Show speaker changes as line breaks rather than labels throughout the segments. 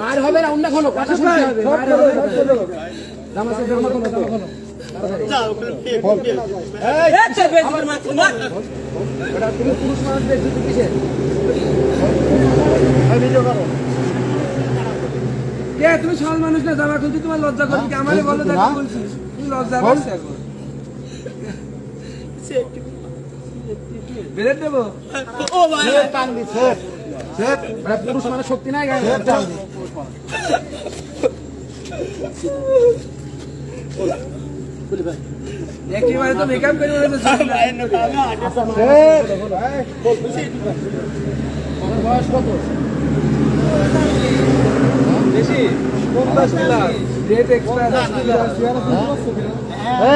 মার হবে না অন্য কোনো কথা শুনতে হবে মার তুমি পুরুষ মানুষ না জামা খুলছি তোমার লজ্জা করছি আমারে বলো দেখো বলছি। তুমি লজ্জা করছি এখন। বেরেট দেবো? ওটা পুরুষ মানে শক্তি নাই গায়ে। একেবারে তো মেকআপ করে বয়স কত বেশি? পঞ্চাশ প্লাস ডেট এক্সপায়ার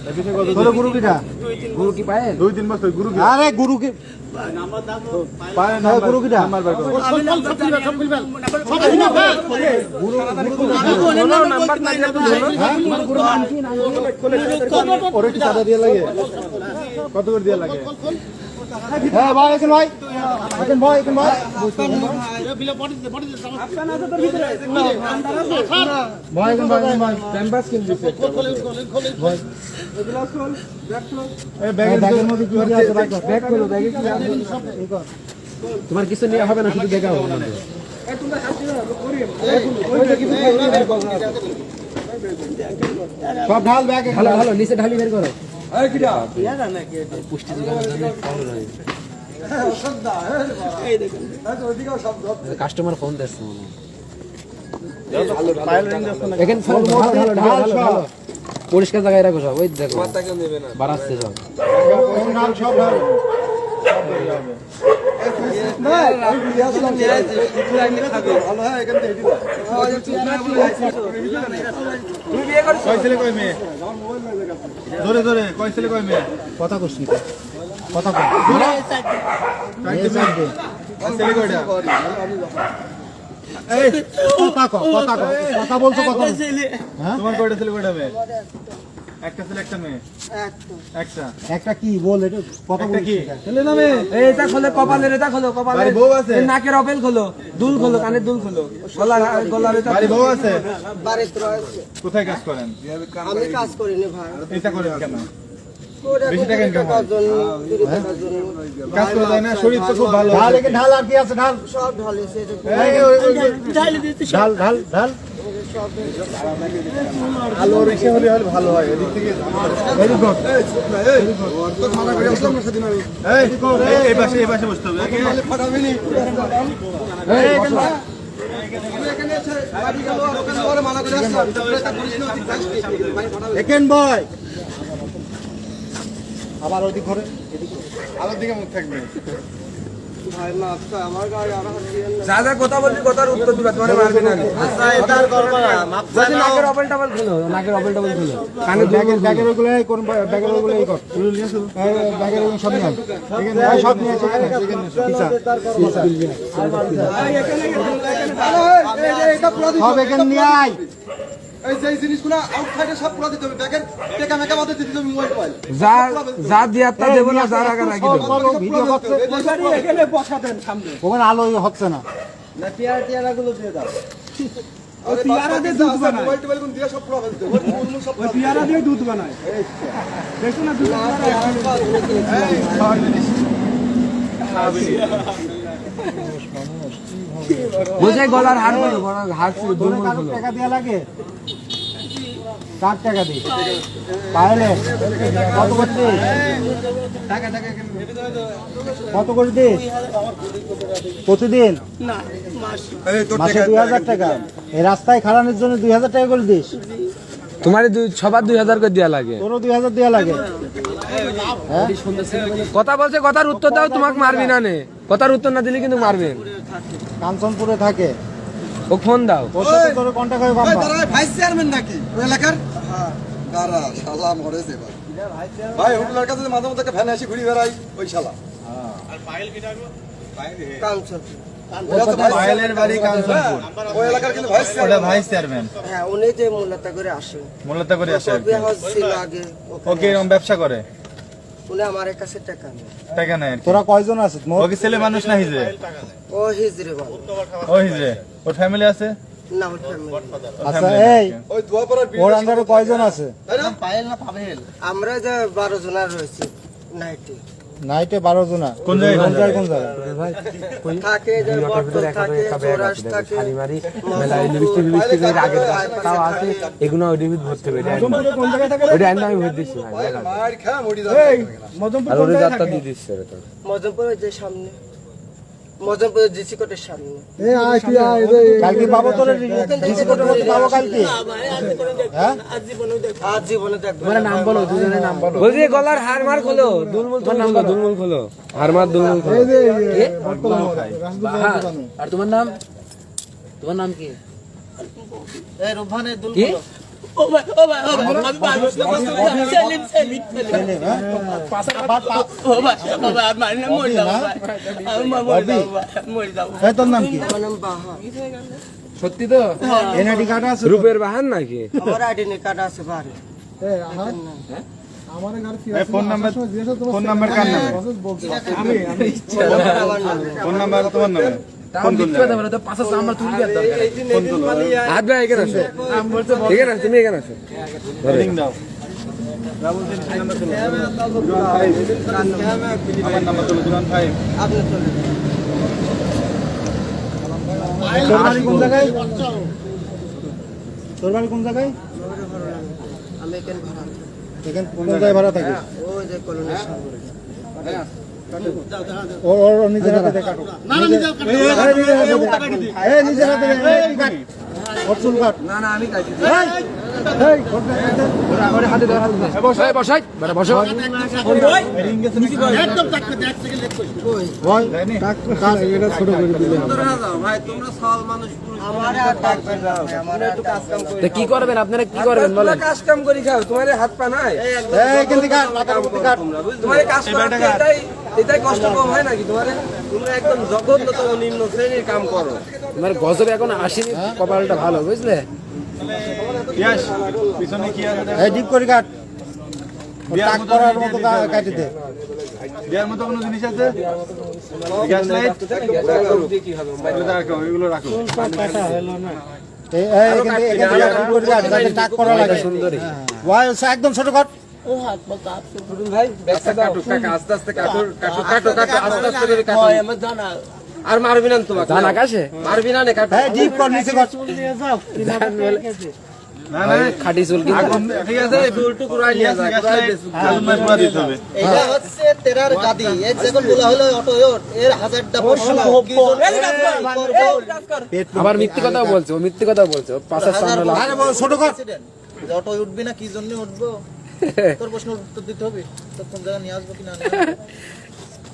সব
পেশায় কতদিন
গুরু কি পায়
দুই তিন বছর গুরু
আরে গুরু কি
পায় না গুরু কিটা আমার বার করো
নাম্বার না দিলে তো গুরু নাম কি নাম
ওরে কি চাঁদা দিয়ে লাগে কত করে দিয়ে লাগে
হ্যাঁ ভাই এখন ভাই এখন ভাই এখন ভাই
তোমার কিছু নিয়ে হবে না শুধু দেখা হবে না
সব ঢাল ব্যাগ
ভালো ভালো নিচে ঢালি বের করো কাস্টমার ফোন দিচ্ছে ভালো পরিষ্কার জায়গায় রাখো সব ওই দেখো। বাড়াচ্ছে সব
ধরে ধরে কয় ছেলে কয় মেয়ে
কথা করছি কথা কথা কথা বলছো কথা বলছো।
তোমার কয়টা ছেলে কয়টা মেয়ে? একটা ছেলে একটা মেয়ে। একটা।
একটা কি? বল এটা কথা
কি?
বলছিস
এটা খোলো কপালের এটা খোলো কপালের
বউ আছে?
নাকের অপেল খোলো দুল খোলো কানের দুল খোলো। গলার গলার এটা
বাড়ি বউ আছে?
বাড়িতে রয়েছে।
কোথায় কাজ করেন?
আমি কাজ করিনি ভাই।
এটা করেন কেন? বেশি টাকা income হয়? কাজ করে যায় না শরীর তো খুব ভালো
ঢাল ঢাল আর কি আছে? ঢাল।
সব
ওই, ওই,
ঢাল ঢাল ঢাল।
আলো বেশি হলে হলে ভালো হয় এদিক থেকে
ভেরি গুড
এই, এই, এই পাশে এই পাশে বসতে হবে
আবার ওদিক ঘরে
আলোর দিকে মুখ থাকবে
যা যা কথা বলবি কথার উত্তর দিবা তোমার মারবে না বলছি নাকের অপেল টাপেল খোলো নাকের অপেল টাপেল খোলো দুল
ব্যাগের ব্যাগের ওগুলো এই কোন ব্যাগের ওগুলো এই কর ব্যাগের ওগুলো সব নিয়ে আয়। সব নিয়ে এখানে, এখানে এসো। পিছা, পিছা। সব এখানে নিয়ে আয়
এই যে জিনিসগুলো আউটসাইডে সব পুরো দিতে হবে ব্যাগের টেকা মেকা বাদে দিতে হবে মোবাইল ফাইল
যা যা দিয়া তা দেবো না যার আগে রাখি দেবো
ভিডিও করছে
এখানে বসা দেন সামনে
ওখানে আলো হচ্ছে না
ওই পিয়ারা দিয়ে দুধ বানায় মোবাইল টোবাইল কোন দিয়ে সব পুরো দিতে হবে মূল মূল সব ওই পিয়ারা দিয়ে দুধ বানায় দেখো না দুধ
বলছে গলার
টাকা দেওয়া লাগে কার টাকা দিই পাইলে কত করে দিস কত করে দিস? প্রতিদিন? মাসে। দুই হাজার টাকা। এই রাস্তায় খাড়ানোর জন্য দুই হাজার টাকা করে দিস।
তোমার দুই সবার দুই হাজার করে দেওয়া লাগে।
তোরও দুই হাজার দেওয়া লাগে।
কথা বলছে কথার উত্তর দাও তোমাকে মারবি না নে। কথার উত্তর না দিলে কিন্তু মারবেন
কাঞ্চনপুরে থাকে।
ও ফোন দাও।
ওর সাথে তোর কন্ট্যাক্ট হয়ে
ওই
বাম্বা
দাঁড়া ভাইস চেয়ারম্যান নাকি? ওই এলাকার হ্যাঁ দাঁড়া শালা মরেছে এবার।
ভাই হোটেলের কাছে মাঝে মধ্যে ফ্যানে আসি ঘুরি বেড়াই ওই শালা।
কাঞ্চন।
পায়েলের বাড়ি কাঞ্চনপুর। ওই এলাকার কিন্তু ভাইস ওটা ভাইস চেয়ারম্যান।
হ্যাঁ উনি যে মূলত করে
মূলত করে আসে কি। ব্যবসা করে?
উনি আমার কাছে টাকা নেই।
টাকা নেয়
তোরা কয়জন আছিস? মোট
ও কি ছেলে মানুষ না হিজে
ও হিজরে বল
ও হিজরে ওর ফ্যামিলি আছে?
না ওর
ফ্যামিলি
আচ্ছা এই
ওই দুয়াপাড়ার
ওর আন্ডারে কয়জন আছে?
আমরা যে বারো জনের রয়েছি নাইটে
নাইটে বারো জনা
কোন জায়গায়?
কোন জায়গায়?
মজমপুরে কোন মজমপুর
রে
কালকে তোর মধ্যে কালকে? হ্যাঁ?
আজ জীবনে দেখব
নাম বলো দুজনের নাম বলো। বলছি গলার হার মার খোলো দুলমুল তোর নাম দুলমুল খোলো। হার মার দুলমুল খোলো।
আর তোমার নাম? তোমার নাম কি? কি? ও ভাই ও ভাই ও ভাই আমি মানুষ না সেলিম সেলিম সেলিম ও ভাই ও ভাই আমার নাম মরে যাও ভাই আমি মরে যাও মরে যাও
এই তোর নাম কি?
আমার নাম বাহা।
সত্যি তো?
এনআইডি কার্ড আছে
রূপের বাহান নাকি?
আমার আইডি কার্ড আছে বাড়ি
এই ফোন নাম্বার ফোন নাম্বার কার নামে। ফোন নাম্বার তোমার নামে?
এখানে এখানে আসো, তুমি এখানে আসো।
তোর বাড়ি কোন জায়গায়? তোর বাড়ি কোন জায়গায়?
এখানে ভাড়া। থাকি।
কোন জায়গায় ভাড়া থাকিস
ওই যে
নিজের হাতে কাটো নিজের- হাতে। কাট
না না আমি কাটি
কি করবেন? আপনারা কি করবেন? বলেন।
কাজ কাম করি খাও তোমার হাত পা নাই?
কিন্তু কাট, মাথার উপর কাট।
তোমার কাজ এটাই এটাই কষ্ট কম হয় নাকি? তোমার তোমরা একদম জঘন্যতম নিম্ন শ্রেণির কাম করো।
তোমার গজব এখন আসেনি কপালটা ভালো বুঝলে?
ইয়াস পিছনে কি আছে
এই, ডিপ করে কাট।
বিয়ার
টাক করার মতো। কাটি দে।
দেওয়ার মতো কোনো জিনিস আছে গ্যাস লাইট
কি হবে
এগুলো রাখো এগুলো রাখো।
হ্যাঁ। একদম ছোট কাটো
আর মারবি না তোমাকে মারবি না নে কাটো
এই, নিচে কর।
না না
খাটি চুল
ঠিক আছে
উল্টো কুড়াই নিয়ে যা কুড়াই
লাইট
দে
আগুন মার পুরা দিতে হবে।
এটা হচ্ছে তেরার গাদি। এর যখন বলা হলো অটো এর হাজারটা প্রশ্ন কি
আবার মিথ্যে কথাও বলছে ও মিথ্যে কথাও বলছে। পাশের সামনে
আরে ছোট কর।
অটো উঠবি না কি জন্য উঠবো? তোর প্রশ্ন উত্তর দিতে হবে। কোন নিয়ে আসব কিনা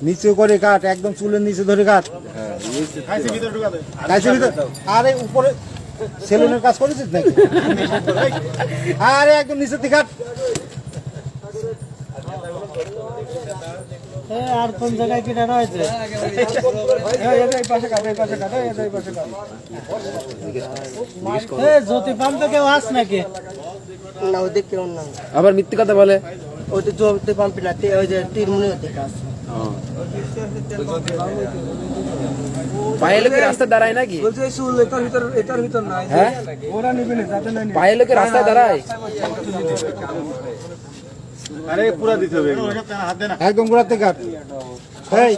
নিচে করে কাট একদম চুলের নিচে ধরে কাট।
ভিতর
আরে উপরে সেলুনের কাজ করেছিস নাকি? আরে একদম নিচে থেকে কাট
আর কোন জায়গায় কিনা রয়েছে এই পাশে কাটো এই পাশে কাটো এই পাশে কাটো। এই জ্যোতি পাম্প কেউ আস নাকি?
না ওদের কেউ না
আবার মিথ্যে কথা বলে।
ওদের জমতে পাম্পি ওই যে তিরমুনি ওদের কাজ
পায়ে লোকে রাস্তায় দাঁড়ায় নাকি?
চুল এটার ভিতর এটার ভিতর নাই।
ওরা নিবি না যাতে
পায়ে লোকে রাস্তায় দাঁড়ায়
আরে পুরা দিতে হবে
একদম গোড়াতে কাট। এই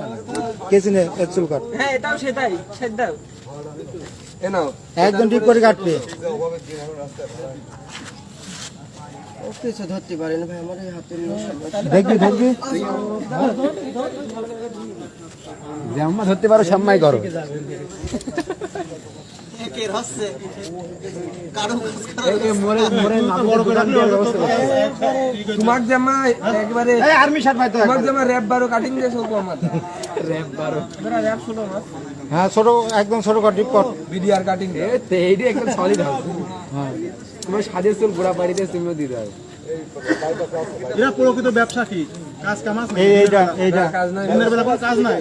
কেসি নে এক চুল কাট।
হ্যাঁ এটাও সেটাই সেটাও। এ
একদম ঠিক করে কাটবে।
কিছু ধরতে পারেনি ভাই আমার এই হাতে
দেখবি দেখবি।
জাম্মা ধরতে পারো সাম্মাই করো।
তোমাক জামা একবারে
এই আর্মি শার্ট ভাই তো
তোমাক জামা র্যাপ বারো কাটিং দিয়ে সব আমার। র্যাপ বারো। তোরা র্যাপ শুনো
হ্যাঁ ছোট একদম ছোট কর ডিপ কর।
বিডিআর কাটিং
এইটা একদম সলিড হবে। তোমার সাজের চুল গোড়া বাড়িতে তুমিও দিতে হবে।
এরা প্রকৃত ব্যবসা কি? কাজ কামাজ
এই এইটা এইটা।
কাজ নাই।
দিনের বেলা কাজ নাই?